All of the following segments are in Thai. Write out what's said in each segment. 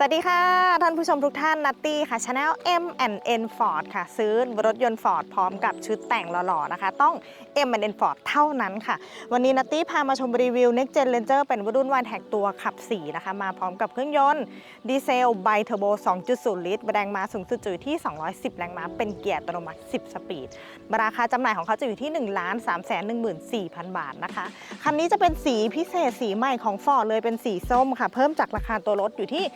สวัสดีค่ะ ท่านผู้ชมทุกท่านนัตตี้ค่ะช anel M N Ford ค่ะ ซื้อรถยนต์ Ford พร้อมกับชุดแต่งหล่อๆนะคะ ต้อง M N Ford เท่านั้นค่ะ วันนี้นัตตี้พามาชมรีวิว Next Gen Ranger เป็นรุ่นวันแท็กตัวขับ 4 นะคะ มาพร้อมกับเครื่องยนต์ดีเซลไบเทอร์โบ 2.0 ลิตรแรงม้าสูงสุดจะอยู่ที่ 210 แรงม้าเป็นเกียร์อัตโนมัติ 10 สปีด ราคาจำหน่ายของเขาจะอยู่ที่ 1 3 1 4 0 0 0 บาทนะคะคันนี้จะเป็นสีพิเศษสีใหม่ของ Ford เลยเป็นสีส้มค่ะ เพิ่มจากราคาตัวรถอยู่ที่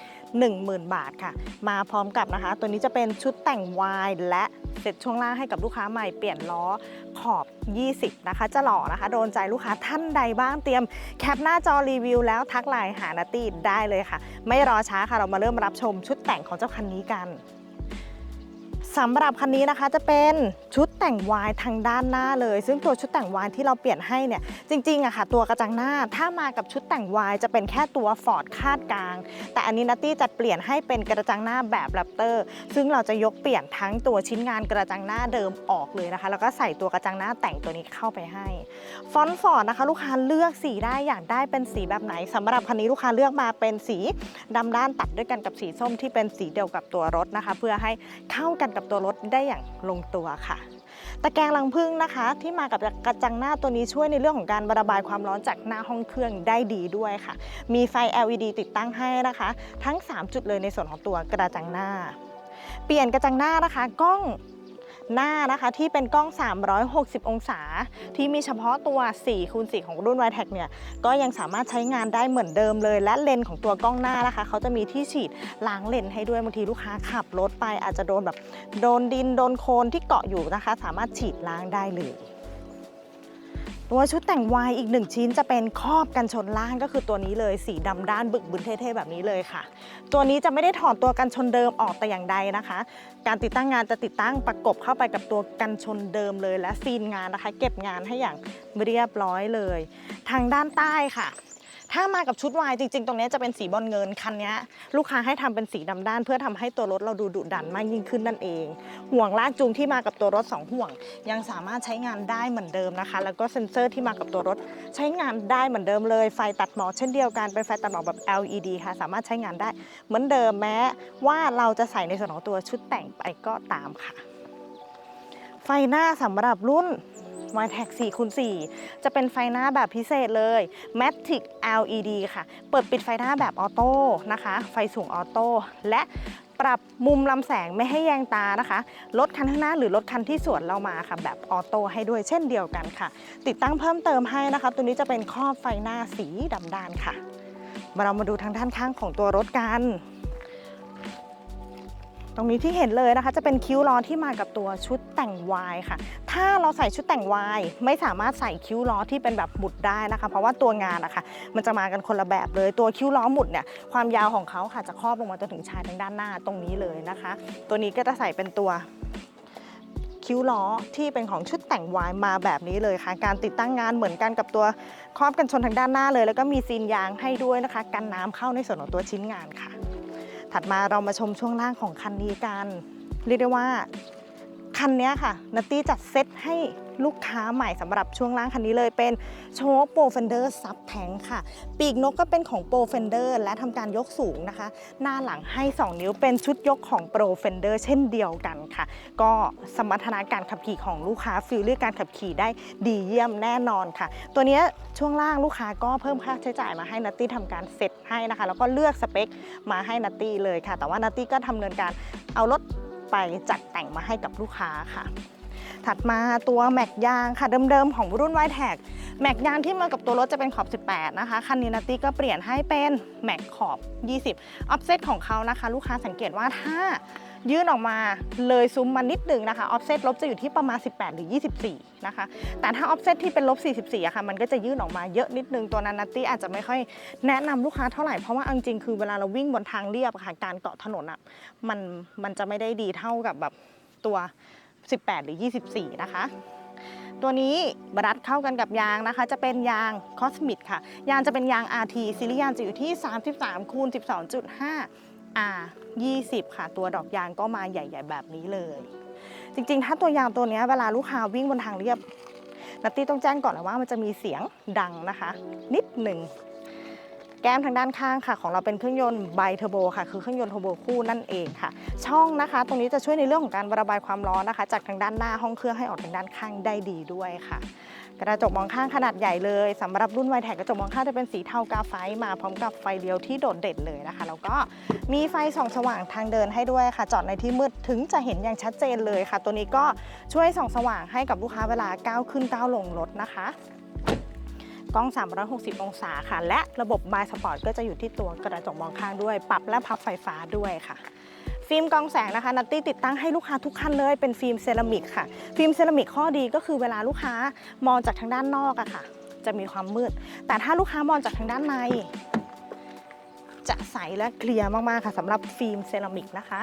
10,000 บาทค่ะ มาพร้อมกับนะคะ ตัวนี้จะเป็นชุดแต่งวายและเสร็จช่วงล่างให้กับลูกค้าใหม่เปลี่ยนล้อขอบ 20 นะคะ จะหล่อนะคะ โดนใจลูกค้าท่านใดบ้างเตรียมแคปหน้าจอรีวิวแล้วทักไลน์หานาตีได้เลยค่ะ ไม่รอช้าค่ะเรามาเริ่มรับชมชุดแต่งของเจ้าคันนี้กันสำหรับคันนี้นะคะจะเป็น ชุดแต่งวายทางด้านหน้าเลย ซึ่งตัวชุดแต่งวายที่เราเปลี่ยนให้เนี่ยจริงๆอะค่ะตัวกระจังหน้าถ้ามากับชุดแต่งวายจะเป็นแค่ตัวฟอร์ดคาดกลาง แต่อันนี้นัตตี้จัดเปลี่ยนให้เป็นกระจังหน้าแบบแรปเตอร์ ซึ่งเราจะยกเปลี่ยนทั้งตัวชิ้นงานกระจังหน้าเดิมออกเลยนะคะ แล้วก็ใส่ตัวกระจังหน้าแต่งตัวนี้เข้าไปให้ฟอนต์ฟอร์ดนะคะลูกค้าเลือกสีได้อยากได้เป็นสีแบบไหนสำหรับคันนี้ลูกค้าเลือกมาเป็นสีดำด้านตัดด้วยกันกับสีส้มที่เป็นสีเดียวกับตัวรถนะคะ เพื่อให้เข้ากันกับตัวรถได้อย่างลงตัวค่ะ ตะแกรงรังพึ่งนะคะ ที่มากับกระจังหน้าตัวนี้ช่วยในเรื่องของการระบายความร้อนจากหน้าห้องเครื่องได้ดีด้วยค่ะ มีไฟ LED ติดตั้งให้นะคะ ทั้ง 3 จุดเลยในส่วนของตัวกระจังหน้า เปลี่ยนกระจังหน้านะคะกล้อง หน้านะคะที่เป็นกล้อง 360 องศา ที่มีเฉพาะตัว4คูณ4ของรุ่น y t e c เนี่ยก็ยังสามารถใช้งานได้เหมือนเดิมเลย และเลนส์ของตัวกล้องหน้านะคะเขาจะมีที่ฉีดล้างเลนส์ให้ด้วยบางทีลูกค้าขับรถไปอาจจะโดนแบบโดนดินโดนโคลนที่เกาะอยู่นะคะ สามารถฉีดล้างได้เลย ตัวชุดแต่งวายอีกหนึ่งชิ้นจะเป็นครอบกันชนล่างก็คือตัวนี้เลยสีดำด้านบึกบึนเท่ๆแบบนี้เลยค่ะ ตัวนี้จะไม่ได้ถอดตัวกันชนเดิมออกแต่อย่างใดนะคะ การติดตั้งงานจะติดตั้งประกบเข้าไปกับตัวกันชนเดิมเลย และซีนงานนะคะ เก็บงานให้อย่างเรียบร้อยเลย ทางด้านใต้ค่ะ ถ้ามากับชุดวายจริง ๆ ตรงนี้จะเป็นสีบอลเงินคันนี้ลูกค้าให้ทำเป็นสีดำด้าน เพื่อทำให้ตัวรถเราดูดุดันมากยิ่งขึ้นนั่นเอง ห่วงลากจูงที่มากับตัวรถ 2 ห่วง ยังสามารถใช้งานได้เหมือนเดิมนะคะ แล้วก็เซ็นเซอร์ที่มากับตัวรถ ใช้งานได้เหมือนเดิมเลย ไฟตัดหมอกเช่นเดียวกันเป็นไฟตัดหมอกแบบ LED ค่ะ สามารถใช้งานได้เหมือนเดิมแม้ ว่าเราจะใส่ในส่วนของตัวชุดแต่งไปก็ตามค่ะ ไฟหน้าสำหรับรุ่น y t e c 4คูณ4จะเป็นไฟหน้าแบบพิเศษเลย Matic LED ค่ะ เปิดปิดไฟหน้าแบบออโต้นะคะ ไฟสูงออโต้และปรับมุมลำแสงไม่ให้แยงตานะคะ รถคันข้างหน้าหรือรถคันที่สวนเรามาค่ะ แบบออโต้ให้ด้วยเช่นเดียวกันค่ะ ติดตั้งเพิ่มเติมให้นะคะ ตัวนี้จะเป็นครอบไฟหน้าสีดำด้านค่ะ มาเรามาดูทางด้านข้างของตัวรถกัน ตรงนี้ที่เห็นเลยนะคะ จะเป็นคิ้วล้อที่มากับตัวชุดแต่งวายค่ะ ถ้าเราใส่ชุดแต่งวายไม่สามารถใส่คิ้วล้อที่เป็นแบบหมุดได้นะคะ เพราะว่าตัวงานนะคะมันจะมากันคนละแบบเลยตัวคิ้วล้อหมุดเนี่ยความยาวของเขาค่ะจะครอบลงมาจนถึงชายทางด้านหน้าตรงนี้เลยนะคะ ตัวนี้ก็จะใส่เป็นตัวคิ้วล้อที่เป็นของชุดแต่งวายมาแบบนี้เลยค่ะ การติดตั้งงานเหมือนกันกับตัวครอบกันชนทางด้านหน้าเลย แล้วก็มีซีนยางให้ด้วยนะคะ กันน้ำเข้าในส่วนของตัวชิ้นงานค่ะ ถัดมาเรามาชมช่วงล่างของคันนี้กัน เรียกได้ว่า คันนี้ค่ะนัตตี้จัดเซตให้ลูกค้าใหม่สำหรับช่วงล่างคันนี้เลยเป็นโชว์โปรเฟนเดอร์ซับแทงค่ะ ปีกนกก็เป็นของโปรเฟนเดอร์และทำการยกสูงนะคะ หน้าหลังให้ 2 นิ้วเป็นชุดยกของโปรเฟนเดอร์เช่นเดียวกันค่ะ ก็สมรรถนะการขับขี่ของลูกค้าฟิลลิ่งการขับขี่ได้ดีเยี่ยมแน่นอนค่ะ ตัวนี้ช่วงล่างลูกค้าก็เพิ่มค่าใช้จ่ายมาให้นัตตี้ทำการเซตให้นะคะ แล้วก็เลือกสเปคมาให้นัตตี้เลยค่ะ แต่ว่านัตตี้ก็ทำเนินการเอารถ ไปจัดแต่งมาให้กับลูกค้าค่ะ ถัดมาตัวแม็กยางค่ะเดิมๆของรุ่นไวแท็กแม็กยางที่มากับตัวรถจะเป็นขอบ 18 นะคะ คันนี้นาตี้ก็เปลี่ยนให้เป็นแม็กขอบ 20 ออฟเซตของเขานะคะ ลูกค้าสังเกตว่าถ้า ยื่นออกมาเลยซุ้มมานิดหนึ่งนะคะออฟเซตลบจะอยู่ที่ประมาณ 18 หรือ 24 นะคะ แต่ถ้าออฟเซตที่เป็นลบ 44อะค่ะ มันก็จะยื่นออกมาเยอะนิดนึง ตัวนั้นนัตตี้อาจจะไม่ค่อยแนะนำลูกค้าเท่าไหร่ เพราะว่าจริงๆคือเวลาเราวิ่งบนทางเรียบค่ะการเกาะถนนอะมันมันจะไม่ได้ดีเท่ากับแบบตัว 18 หรือ 24 นะคะตัวนี้บรัดเข้ากันกับยางนะคะ จะเป็นยางคอสมิ c ค่ะ ยางจะเป็นยาง RT ซีรีส์ยางจะอยู่ที่ 33คูณ12.5 R 20 ค่ะ ตัวดอกยางก็มาใหญ่ ๆ แบบนี้เลย จริงๆ ถ้าตัวยางตัวนี้เวลาลูกค้าวิ่งบนทางเรียบนัตตี้ต้องแจ้งก่อนเลยว่ามันจะมีเสียงดังนะคะ นิดหนึ่งแก้มทางด้านข้างค่ะ ของเราเป็นเครื่องยนต์ไบเทอร์โบค่ะ คือเครื่องยนต์เทอร์โบคู่นั่นเองค่ะ ช่องนะคะ ตรงนี้จะช่วยในเรื่องของการระบายความร้อนนะคะ จากทางด้านหน้าห้องเครื่องให้ออกทางด้านข้างได้ดีด้วยค่ะ กระจกมองข้างขนาดใหญ่เลยสำหรับรุ่นไวแท็กกระจกมองข้างจะเป็นสีเทากาไฟมาพร้อมกับไฟเลี้ยวที่โดดเด่นเลยนะคะ แล้วก็มีไฟส่องสว่างทางเดินให้ด้วยค่ะ จอดในที่มืดถึงจะเห็นอย่างชัดเจนเลยค่ะ ตัวนี้ก็ช่วยส่องสว่างให้กับลูกค้าเวลาก้าวขึ้นก้าวลงรถนะคะกล้อง 360 องศาค่ะ และระบบบายสปอร์ตก็จะอยู่ที่ตัวกระจกมองข้างด้วย ปรับและพับไฟฟ้าด้วยค่ะ ฟิล์มกองแสงนะคะนัตตี้ติดตั้งให้ลูกค้าทุกคันเลยเป็นฟิล์มเซรามิกค่ะ ฟิล์มเซรามิกข้อดีก็คือเวลาลูกค้ามองจากทางด้านนอกอะค่ะ จะมีความมืด แต่ถ้าลูกค้ามองจากทางด้านใน จะใสและเคลียร์มากๆค่ะสำหรับฟิล์มเซรามิกนะคะ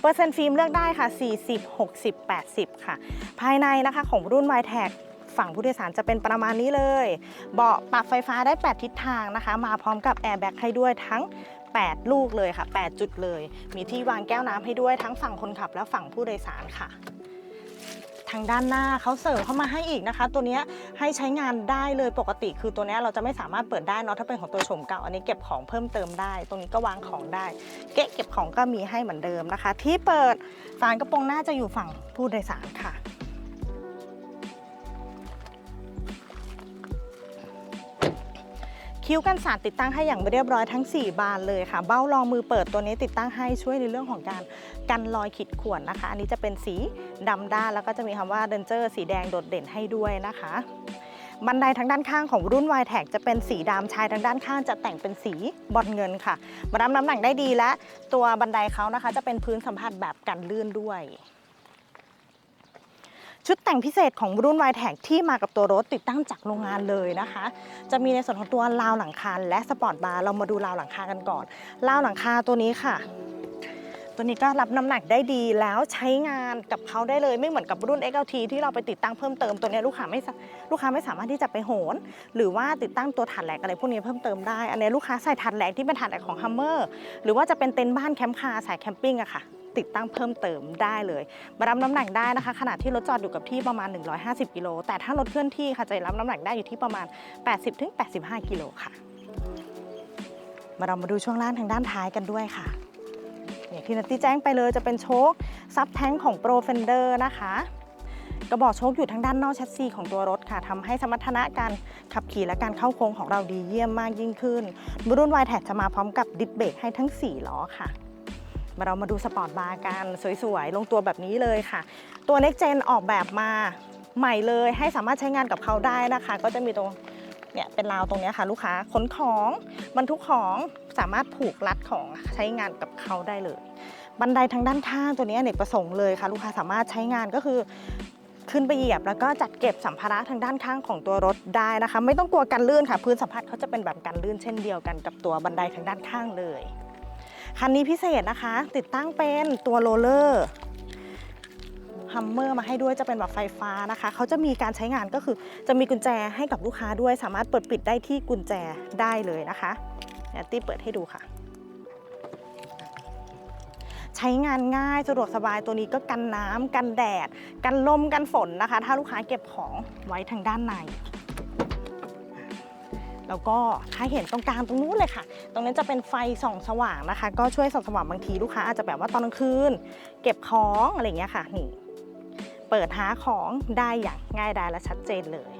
เปอร์เซ็นต์ฟิล์มเลือกได้ค่ะ 40 60 80 ค่ะ ภายในนะคะของรุ่น y t e c ฝั่งผู้โดยสารจะเป็นประมาณนี้เลย เบาะปรับไฟฟ้าได้ 8 ทิศทางนะคะ มาพร้อมกับแอร์แบ็กให้ด้วยทั้ง 8 ลูกเลยค่ะ 8 จุดเลย มีที่วางแก้วน้ำให้ด้วยทั้งฝั่งคนขับและฝั่งผู้โดยสารค่ะ ทางด้านหน้าเขาเสริมเข้ามาให้อีกนะคะ ตัวนี้ให้ใช้งานได้เลยปกติ คือตัวนี้เราจะไม่สามารถเปิดได้เนาะถ้าเป็นของตัวโฉมเก่าอันนี้เก็บของเพิ่มเติมได้ ตรงนี้ก็วางของได้ เกะเก็บของก็มีให้เหมือนเดิมนะคะ ที่เปิดฝากระโปรงหน้าจะอยู่ฝั่งผู้โดยสารค่ะ คิ้วกันสาดติดตั้งให้อย่างเรียบร้อยทั้ง 4 บานเลยค่ะ เบ้ารองมือเปิดตัวนี้ติดตั้งให้ช่วยในเรื่องของการกันรอยขีดข่วนนะคะ อันนี้จะเป็นสีดำด้านแล้วก็จะมีคำว่าเดนเจอร์สีแดงโดดเด่นให้ด้วยนะคะบันไดทางด้านข้างของรุ่น y t e c จะเป็นสีดำชายทางด้านข้างจะแต่งเป็นสีบอลเงินค่ะมารับน้ำหนักได้ดีและ ตัวบันไดเขานะคะ จะเป็นพื้นสัมผัสแบบกันลื่นด้วย ชุดแต่งพิเศษของรุ่น y t e c ที่มากับตัวรถติดตั้งจากโรงงานเลยนะคะ จะมีในส่วนของตัวราวหลังคาและสปอร์ตบาร์เรามาดูราวหลังคากันก่อนราวหลังคาตัวนี้ค่ะ ตัวนี้ก็รับน้ำหนักได้ดีแล้วใช้งานกับเขาได้เลยไม่เหมือนกับรุ่น XLT ที่เราไปติดตั้งเพิ่มเติมตัวนี้ลูกค้าไม่ลูกค้าไม่สามารถที่จะไปโหน หรือว่าติดตั้งตัวถ่านแหลกอะไรพวกนี้เพิ่มเติมได้ อันนี้ลูกค้าใส่ถ่านแหลกที่เป็นถ่านแหลกของ Hummer หรือว่าจะเป็นเต็นท์บ้านแคมป์คาสายแคมปิ้งอะค่ะ ติดตั้งเพิ่มเติมได้เลยมารับน้ำหนักได้นะคะขนาดที่รถจอดอยู่กับที่ประมาณ 150กิโลแต่ถ้ารถเคลื่อนที่ค่ะจะรับน้ำหนักได้อยู่ที่ประมาณ 80-85กิโลค่ะ มาเรามาดูช่วงล่างทางด้านท้ายกันด้วยค่ะอย่างที่นัตตี้แจ้งไปเลยจะเป็นโชคซับแท้งของ Pro Fender นะคะกระบอกโชคอยู่ทางด้านนอกแชสซีของตัวรถค่ะทำให้สมรรถนะการขับขี่และการเข้าโค้งของเราดีเยี่ยมมากยิ่งขึ้นรุ่น y t e c จะมาพร้อมกับดิสเบรกให้ทั้ง 4 ล้อค่ะ มาเรามาดูสปอร์ตบาร์กันสวยๆ ลงตัวแบบนี้เลยค่ะ ตัว Next Gen ออกแบบมาใหม่เลยให้สามารถใช้งานกับเขาได้นะคะ ก็จะมีตรงเนี่ยเป็นราวตรงนี้ค่ะ ลูกค้าขนของบรรทุกของสามารถผูกรัดของใช้งานกับเขาได้เลย บันไดทางด้านข้างตัวนี้เนกประสงค์เลยค่ะ ลูกค้าสามารถใช้งานก็คือขึ้นไปเหยียบแล้วก็จัดเก็บสัมภาระทางด้านข้างของตัวรถได้นะคะ ไม่ต้องกลัวกันลื่นค่ะ พื้นสัมผัสเขาจะเป็นแบบกันลื่นเช่นเดียวกันกับตัวบันไดทางด้านข้างเลย คันนี้พิเศษนะคะ ติดตั้งเป็นตัวโรลเลอร์ฮัมเมอร์มาให้ด้วยจะเป็นแบบไฟฟ้านะคะ เขาจะมีการใช้งานก็คือจะมีกุญแจให้กับลูกค้าด้วย สามารถเปิดปิดได้ที่กุญแจได้เลยนะคะเดี๋ยวตี้เปิดให้ดูค่ะ ใช้งานง่ายสะดวกสบายตัวนี้ก็กันน้ำกันแดด กันลมกันฝนนะคะ ถ้าลูกค้าเก็บของไว้ทางด้านใน แล้วก็ถ้าเห็นตรงกลางตรงนู้นเลยค่ะ ตรงนั้นจะเป็นไฟส่องสว่างนะคะ ก็ช่วยส่องสว่างบางทีลูกค้าอาจจะแบบว่าตอนกลางคืน เก็บของอะไรอย่างเงี้ยค่ะนี่เปิดหาของได้อย่างง่ายดายและชัดเจนเลย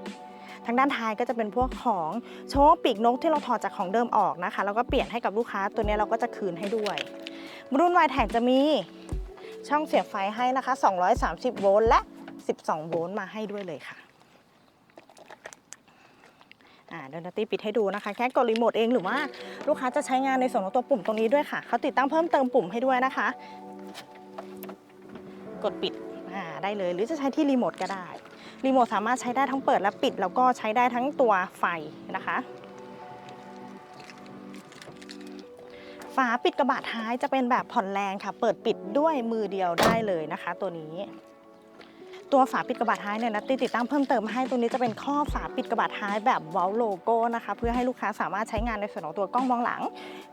ทางด้านท้ายก็จะเป็นพวกของโชว์ปีกนกที่เราถอดจากของเดิมออกนะคะ แล้วก็เปลี่ยนให้กับลูกค้าตัวนี้เราก็จะคืนให้ด้วย รุ่น y t e c จะมีช่องเสียบไฟให้นะคะ 230 โวลต์และ 12 โวลต์มาให้ด้วยเลยค่ะ อ่าเดี๋ยวนัตตี้ปิดให้ดูนะคะ แค่กดรีโมทเองหรือว่าลูกค้าจะใช้งานในส่วนของตัวปุ่มตรงนี้ด้วยค่ะ เขาติดตั้งเพิ่มเติมปุ่มให้ด้วยนะคะ กดปิดอ่าได้เลย หรือจะใช้ที่รีโมทก็ได้ รีโมทสามารถใช้ได้ทั้งเปิดและปิด แล้วก็ใช้ได้ทั้งตัวไฟนะคะฝาปิดกระบะท้ายจะเป็นแบบผ่อนแรงค่ะ เปิดปิดด้วยมือเดียวได้เลยนะคะ ตัวนี้ ตัวฝาปิดกระบะท้ายเนี่ยนัตตีติดตั้งเพิ่มเติมให้ตัวนี้จะเป็นข้อฝาปิดกระบะท้ายแบบวอลโลโก้นะคะเพื่อให้ลูกค้าสามารถใช้งานในส่วนของตัวกล้องมองหลัง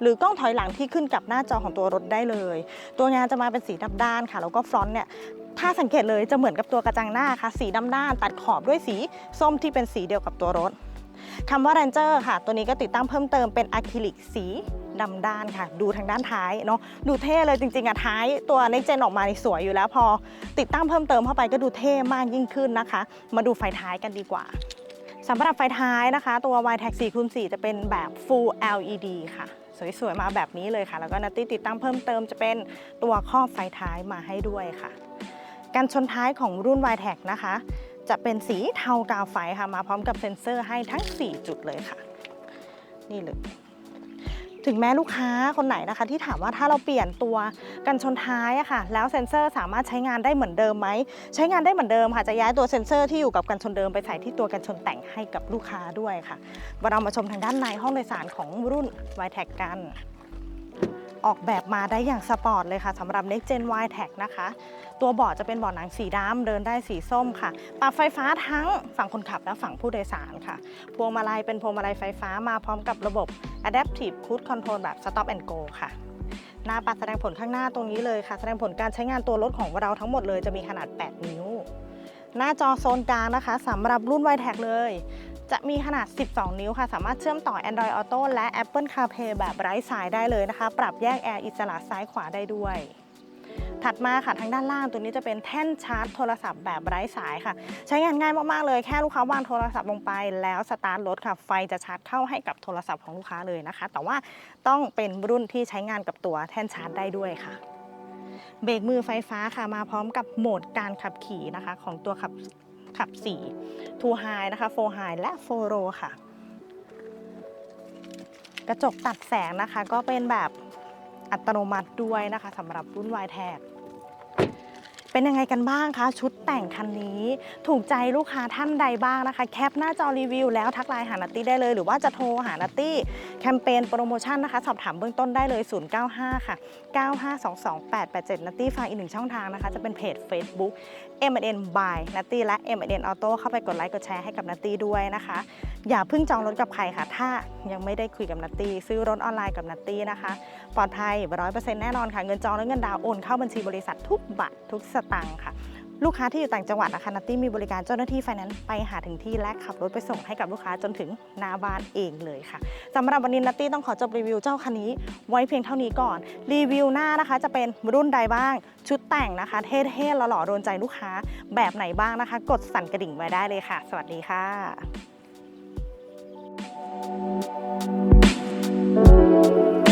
หรือกล้องถอยหลังที่ขึ้นกับหน้าจอของตัวรถได้เลย ตัวงานจะมาเป็นสีดำด้านค่ะแล้วก็ฟรอนต์เนี่ยถ้าสังเกตเลยจะเหมือนกับตัวกระจังหน้าค่ะ สีดำด้านตัดขอบด้วยสีส้มที่เป็นสีเดียวกับตัวรถคำว่า Ranger ค่ะ ตัวนี้ก็ติดตั้งเพิ่มเติมเป็นอะคริลิกสี ดำด้านค่ะ ดูทางด้านท้ายเนาะดูเท่เลยจริงๆอะท้ายตัว Next Gen ออกมานี่สวยอยู่แล้วพอ ติดตั้งเพิ่มเติมเข้าไปก็ดูเท่มากยิ่งขึ้นนะคะ มาดูไฟท้ายกันดีกว่าสำหรับไฟท้ายนะคะ ตัว y t e c 4คูณ4จะเป็นแบบ Full LED ค่ะ สวยๆ มาแบบนี้เลยค่ะ แล้วก็นัตตี้ติดตั้งเพิ่มเติมจะเป็นตัวครอบไฟท้ายมาให้ด้วยค่ะ การชนท้ายของรุ่น y t e c นะคะ จะเป็นสีเทากาวไฟค่ะ มาพร้อมกับเซ็นเซอร์ให้ทั้ง 4 จุดเลยค่ะ นี่เลย ถึงแม้ลูกค้าคนไหนนะคะ ที่ถามว่าถ้าเราเปลี่ยนตัวกันชนท้ายอะค่ะ แล้วเซ็นเซอร์สามารถใช้งานได้เหมือนเดิมไหมใช้งานได้เหมือนเดิมค่ะจะย้ายตัวเซ็นเซอร์ที่อยู่กับกันชนเดิมไปใส่ที่ตัวกันชนแต่งให้กับลูกค้าด้วยค่ะเรามาชมทางด้านในห้องโดยสารของรุ่น y t e c กัน ออกแบบมาได้อย่างสปอร์ตเลยค่ะสำหรับ Next Gen y t e c นะคะ ตัวเบาะจะเป็นเบาะหนังสีดำเดินได้สีส้มค่ะ ปรับไฟฟ้าทั้งฝั่งคนขับและฝั่งผู้โดยสารค่ะ พวงมาลัยเป็นพวงมาลัยไฟฟ้ามาพร้อมกับระบบ Adaptive Cruise Control แบบ Stop and Go ค่ะหน้าปัดแสดงผลข้างหน้าตรงนี้เลยค่ะ แสดงผลการใช้งานตัวรถของเราทั้งหมดเลยจะมีขนาด 8 นิ้ว หน้าจอโซนกลางนะคะสำหรับรุ่น y t e c เลย จะมีขนาด 12 นิ้วค่ะ สามารถเชื่อมต่อ Android Auto และ Apple CarPlay แบบไร้สายได้เลยนะคะ ปรับแยกแอร์อิสระซ้ายขวาได้ด้วย ถัดมาค่ะทางด้านล่างตัวนี้จะเป็นแท่นชาร์จโทรศัพท์แบบไร้สายค่ะ ใช้งานง่ายมาก ๆ เลยแค่ลูกค้าวางโทรศัพท์ลงไป แล้วสตาร์ทรถค่ะ ไฟจะชาร์จเข้าให้กับโทรศัพท์ของลูกค้าเลยนะคะ แต่ว่าต้องเป็นรุ่นที่ใช้งานกับตัวแท่นชาร์จได้ด้วยค่ะเบรกมือไฟฟ้าค่ะมาพร้อมกับโหมดการขับขี่นะคะ ของตัวขับ ขับ4 Two High นะคะ Four High และ Four Low ค่ะ กระจกตัดแสงนะคะก็เป็นแบบอัตโนมัติด้วยนะคะสำหรับรุ่น y t e c เป็นยังไงกันบ้างคะ ชุดแต่งคันนี้ ถูกใจลูกค้าท่านใดบ้างนะคะ แคปหน้าจอรีวิวแล้วทักไลน์หานัตตี้ได้เลย หรือว่าจะโทรหานัตตี้แคมเปญโปรโมชั่นนะคะ สอบถามเบื้องต้นได้เลย 095 ค่ะ 9522887 นัตตี้ฟังอีกหนึ่งช่องทางนะคะ จะเป็นเพจ Facebook M&N by นัตตี้และ M&N Auto เข้าไปกดไลค์กดแชร์ให้กับนัตตี้ด้วยนะคะ อย่าเพิ่งจองรถกับใครค่ะถ้ายังไม่ได้คุยกับนัตตี้ซื้อรถออนไลน์กับนัตตี้นะคะ ปลอดภัยร้อยเปอร์เซ็นต์แน่นอนค่ะเงินจองและเงินดาวโอนเข้าบัญชีบริษัททุกบาททุกสตางค์ค่ะ ลูกค้าที่อยู่ต่างจังหวัดนะคะนัตตี้มีบริการเจ้าหน้าที่ไฟแนนซ์ไปหาถึงที่และขับรถไปส่งให้กับลูกค้าจนถึงหน้าบ้านเองเลยค่ะสำหรับวันนี้นัตตี้ต้องขอจบรีวิวเจ้าคันนี้ ไว้เพียงเท่านี้ก่อน รีวิวหน้านะคะ จะเป็นรุ่นใดบ้าง ชุดแต่งนะคะ เท่ๆหล่อๆโดนใจลูกค้าแบบไหนบ้างนะคะ กดสั่นกระดิ่งไว้ได้เลยค่ะ สวัสดีค่ะ Thank